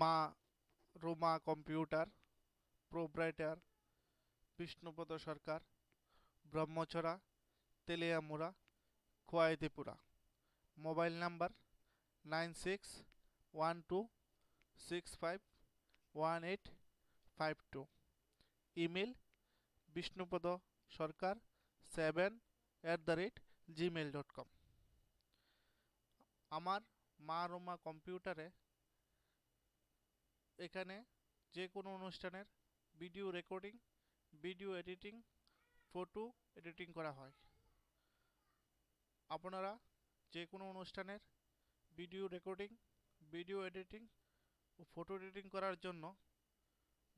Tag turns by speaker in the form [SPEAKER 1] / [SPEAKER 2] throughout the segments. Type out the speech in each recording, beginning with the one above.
[SPEAKER 1] মা Roma computer proprietor Bishnupada Sarkar Brahmachhara Teliamura Khowai Tripura mobile number nine six one two six five one eight five two. Email Bishnupada Sarkar seven at the rate Gmail dot com. আমার মা রোমা কম্পিউটারে এখানে যে কোনো অনুষ্ঠানের video recording, video editing, photo editing করা হয়। আপনারা যে কোনো অনুষ্ঠানের ভিডিও রেকর্ডিং, ভিডিও এডিটিং ও ফটো এডিটিং করার জন্য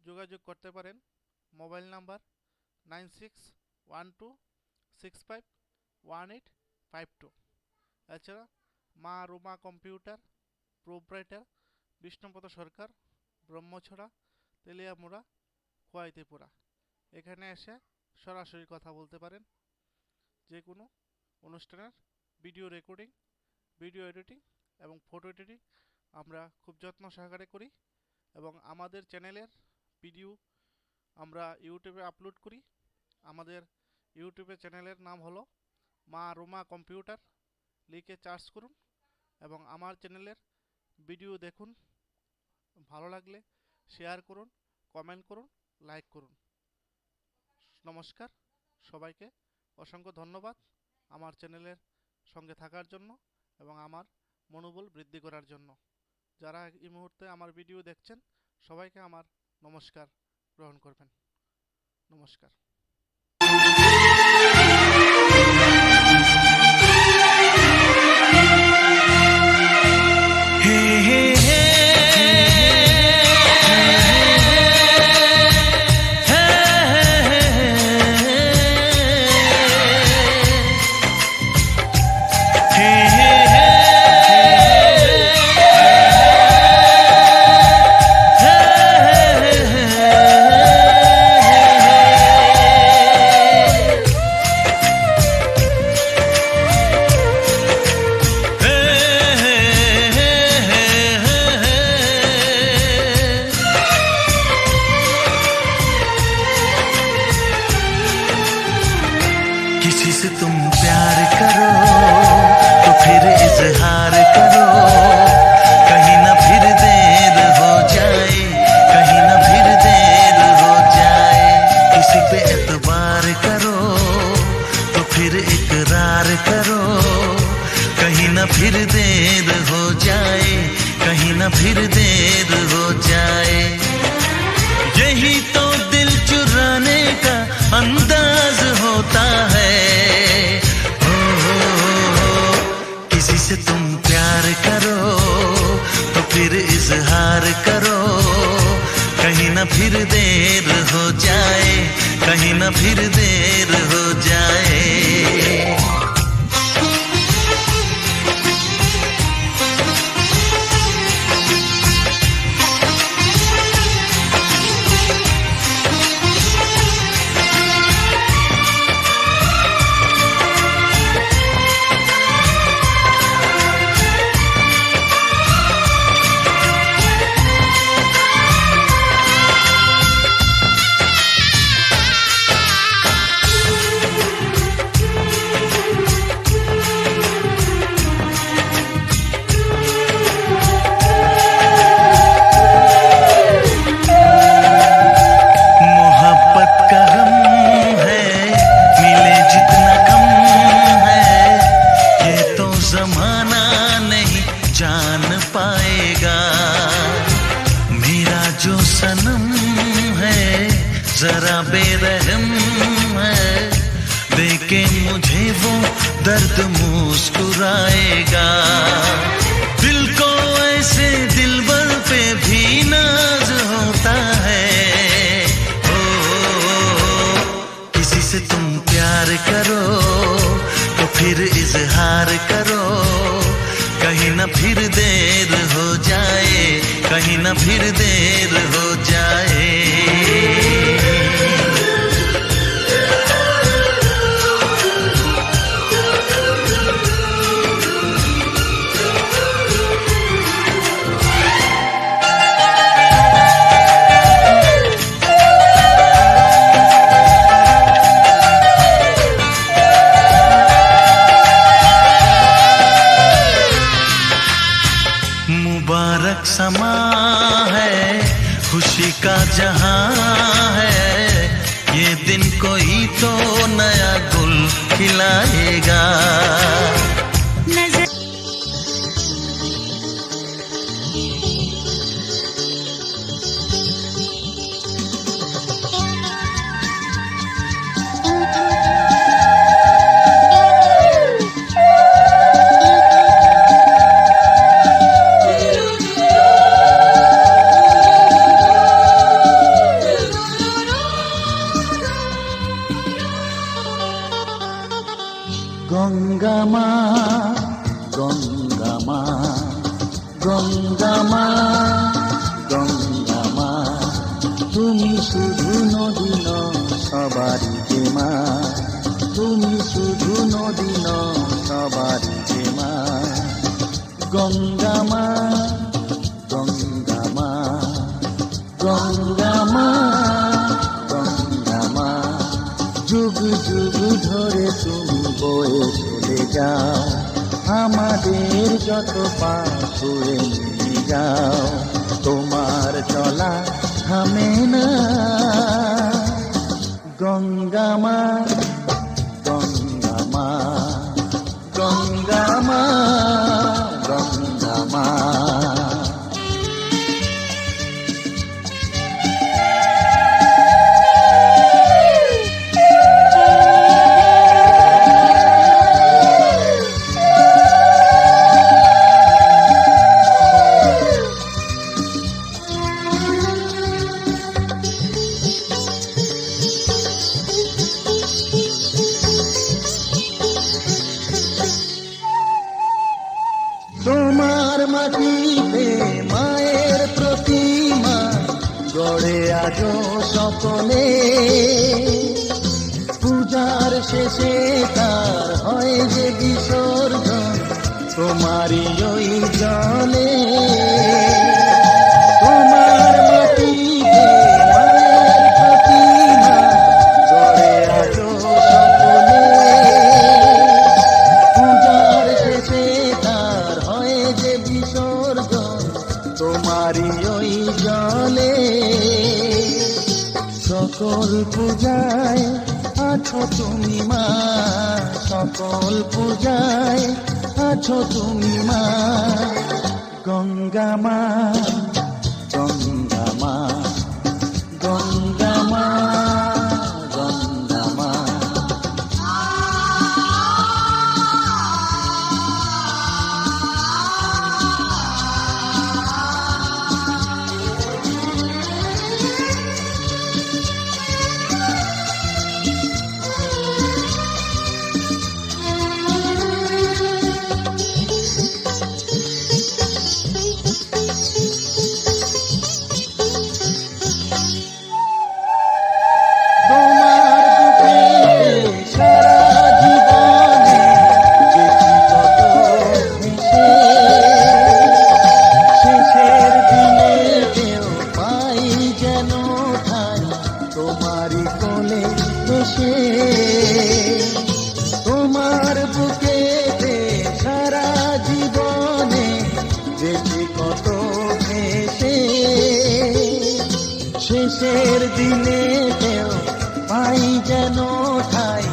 [SPEAKER 1] যোগাযোগ করতে পারেন। Mobile number nine six one two six five one eight five two. এছাড়া মা রুমা কম্পিউটার প্রোপ্রাইটার বিষ্ণুপদ সরকার ব্রহ্মছড়া, তেলিয়ামুড়া, খোয়াইতিপুরা। এখানে এসে সরাসরি কথা বলতে পারেন। যে কোনো অনুষ্ঠানের ভিডিও রেকর্ডিং, ভিডিও এডিটিং এবং ফটো এডিটিং আমরা খুব যত্ন সহকারে করি এবং আমাদের চ্যানেলের ভিডিও আমরা ইউটিউবে আপলোড করি। আমাদের ইউটিউবে চ্যানেলের নাম হলো মা রোমা কম্পিউটার। লিখে চার্জ করুন এবং আমার চ্যানেলের ভিডিও দেখুন। ভালো লাগলে শেয়ার করুন কমেন্ট করুন লাইক করুন। নমস্কার, সবাইকে অসংখ্য ধন্যবাদ আমার চ্যানেলের সঙ্গে থাকার জন্য এবং আমার মনোবল বৃদ্ধি করার জন্য। যারা এই মুহূর্তে আমার ভিডিও দেখছেন, সবাইকে আমার নমস্কার গ্রহণ করবেন। নমস্কার।
[SPEAKER 2] হে किसी से तुम प्यार करो तो फिर इजहार करो। कहीं ना फिर देर हो जाए, कहीं ना फिर देर हो जाए। किसी पे एतबार करो तो फिर इकरार करो। कहीं ना फिर देर हो जाए, कहीं ना फिर देर से तुम प्यार करो तो फिर इजहार करो। कहीं ना फिर देर हो जाए, कहीं ना फिर देर हो जाए। बेरहम है। देखे मुझे वो दर्द मुस्कुराएगा। दिल को ऐसे दिलबर पे भी नाज होता है। ओ, किसी से तुम प्यार करो तो फिर इजहार करो। कहीं ना फिर देर हो जाए कहीं ना फिर देर हो जाए।
[SPEAKER 3] मुबारक समा है खुशी का जहाँ है। ये दिन कोई तो नया गुल खिलाएगा। গঙ্গামা গঙ্গামা যুগ যুগ চলে আমাদের যত নিয়ে যাও তোমার চলা থামে না। গঙ্গামা গড়ে সপনে পূজার শেষে তার হয় যে বিসর্জন তোমারই ওই জলে। সকল পূজায় আছো তুমি মা সকল পূজায়। আছো তুমি মা গঙ্গা মা। তোমারই কোলে এসে তোমার বুকে সারা জীবনে যেটি কত ভেসে শেষের দিনে পাই যেন ঠাই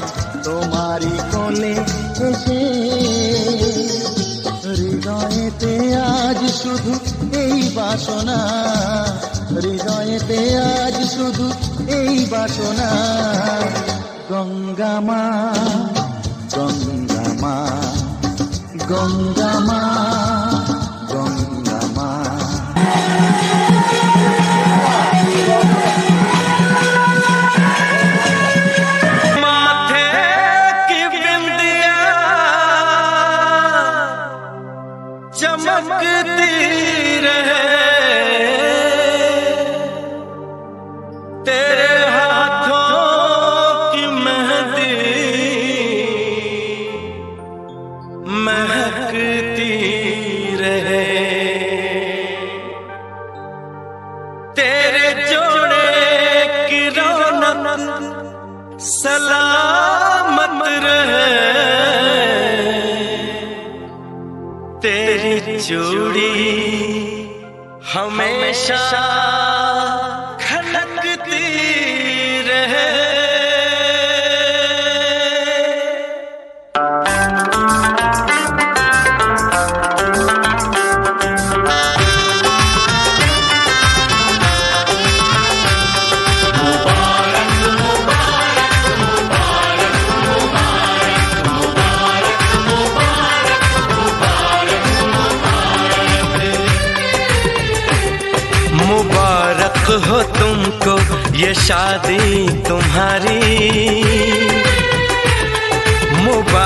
[SPEAKER 3] তোমারই কোলে এসে। হৃদয়েতে আজ শুধু এই বাসনা হৃদয়েতে আজ শুধু এই বাসনা। গঙ্গামা গঙ্গামা গঙ্গামা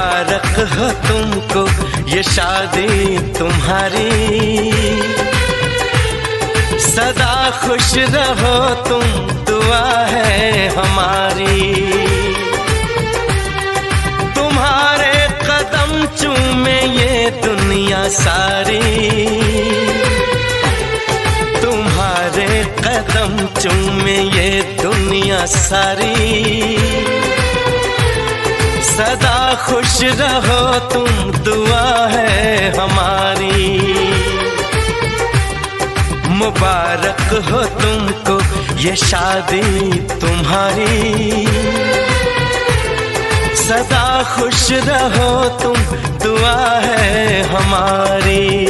[SPEAKER 4] मुबारक हो तुमको, ये शादी तुम्हारी। सदा खुश रहो तुम, दुआ है हमारी। तुम्हारे कदम चूमे ये दुनिया सारी। तुम्हारे कदम चूमे ये दुनिया सारी। सदा खुश रहो, तुम दुआ है हमारी। मुबारक हो तुमको, ये शादी तुम्हारी। सदा खुश रहो, तुम दुआ है हमारी।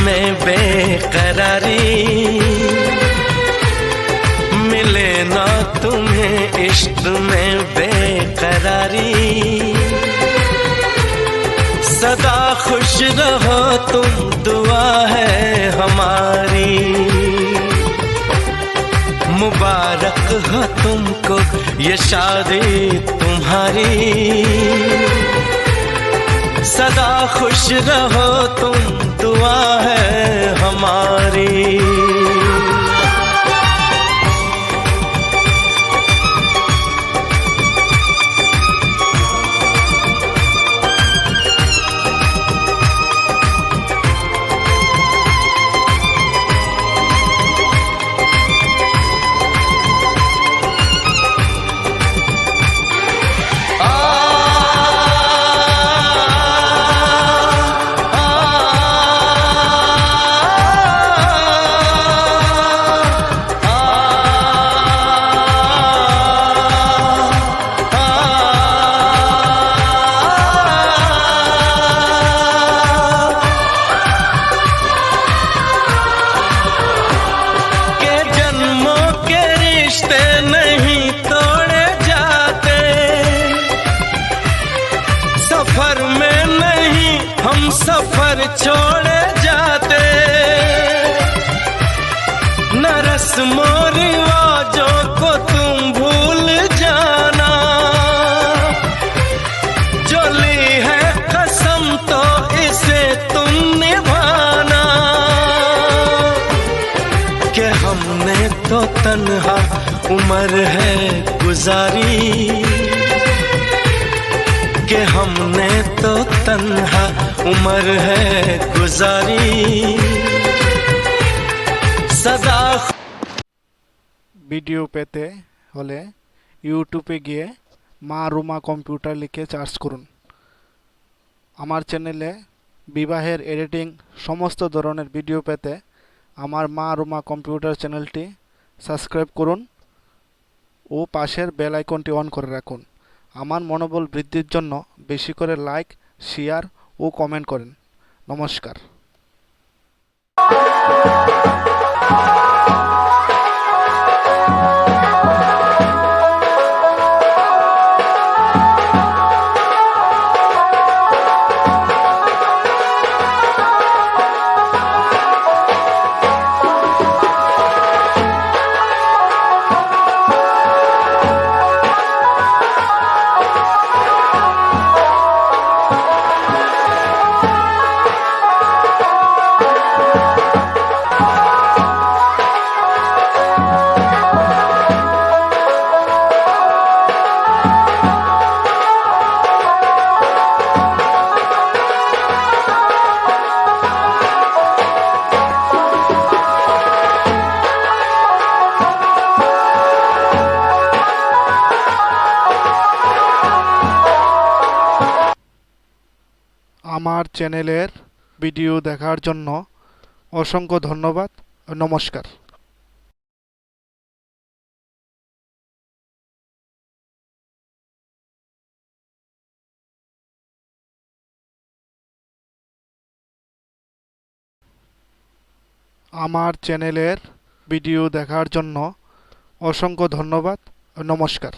[SPEAKER 4] में बेकरारी मिले ना तुम्हें इश्क में बेकरारी। सदा खुश रहो, तुम दुआ है हमारी। मुबारक हो तुमको ये शादी तुम्हारी। सदा खुश रहो, तुम दुआ है हमारी। सफ़र छोड़े जाते। न रस्मों रिवाजों को तुम भूल जाना। जो ली है कसम तो इसे तुम निभाना। कि हमने तो तन्हा उम्र है गुजारी। कि हमने तो तन्हा उम्र है गुजारी सदा
[SPEAKER 1] ভিডিও পেতে হলে ইউটিউবে গিয়ে মা রুমা কম্পিউটার লিখে সার্চ করুন আমার চ্যানেলে বিবাহের এডিটিং সমস্ত ধরনের ভিডিও পেতে আমার মা রুমা কম্পিউটার চ্যানেলটি সাবস্ক্রাইব করুন ও পাশের বেল আইকনটি অন করে রাখুন আমার মনোবল বৃদ্ধির জন্য বেশি করে লাইক শেয়ার ও কমেন্ট করেন। নমস্কার। আমার চ্যানেলের ভিডিও দেখার জন্য অসংখ্য ধন্যবাদ। নমস্কার। আমার চ্যানেলের ভিডিও দেখার জন্য অসংখ্য ধন্যবাদ। নমস্কার।